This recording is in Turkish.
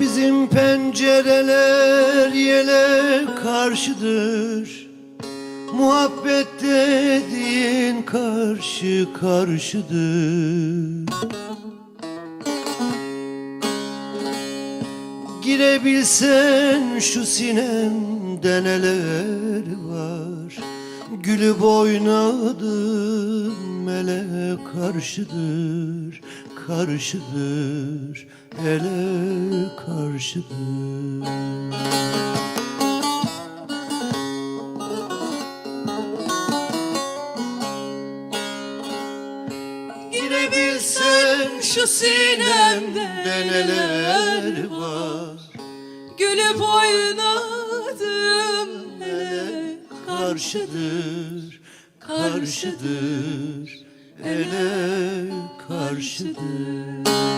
Bizim pencereler yele karşıdır. Muhabbet dediğin karşı karşıdır. Girebilsen şu sinemde neler var? Gülüp oynadım ele karşıdır Karşıdır ele karşıdır. Girebilsen şu sinemde neler var? Gülüp oynadım hele karşıdır, karşıdır, ele karşıdır.